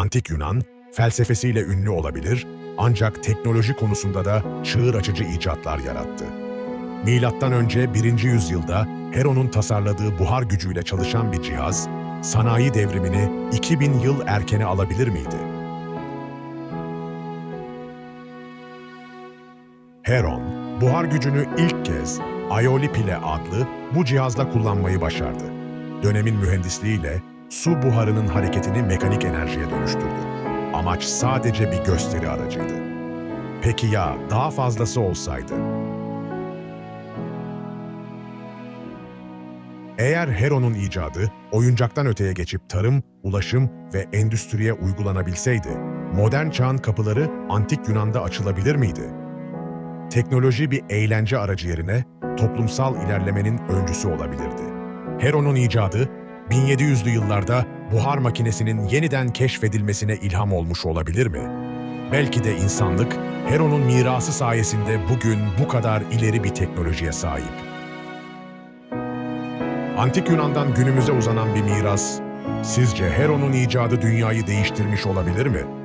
Antik Yunan, felsefesiyle ünlü olabilir ancak teknoloji konusunda da çığır açıcı icatlar yarattı. Milattan önce 1. yüzyılda Heron'un tasarladığı buhar gücüyle çalışan bir cihaz, sanayi devrimini 2000 yıl erkene alabilir miydi? Heron, buhar gücünü ilk kez Aeolipile adlı bu cihazla kullanmayı başardı. Dönemin mühendisliğiyle su buharının hareketini mekanik enerjiye dönüştürdü. Amaç sadece bir gösteri aracıydı. Peki ya daha fazlası olsaydı? Eğer Heron'un icadı oyuncaktan öteye geçip tarım, ulaşım ve endüstriye uygulanabilseydi, modern çağın kapıları antik Yunan'da açılabilir miydi? Teknoloji bir eğlence aracı yerine toplumsal ilerlemenin öncüsü olabilirdi. Heron'un icadı 1700'lü yıllarda buhar makinesinin yeniden keşfedilmesine ilham olmuş olabilir mi? Belki de insanlık Heron'un mirası sayesinde bugün bu kadar ileri bir teknolojiye sahip. Antik Yunan'dan günümüze uzanan bir miras, sizce Heron'un icadı dünyayı değiştirmiş olabilir mi?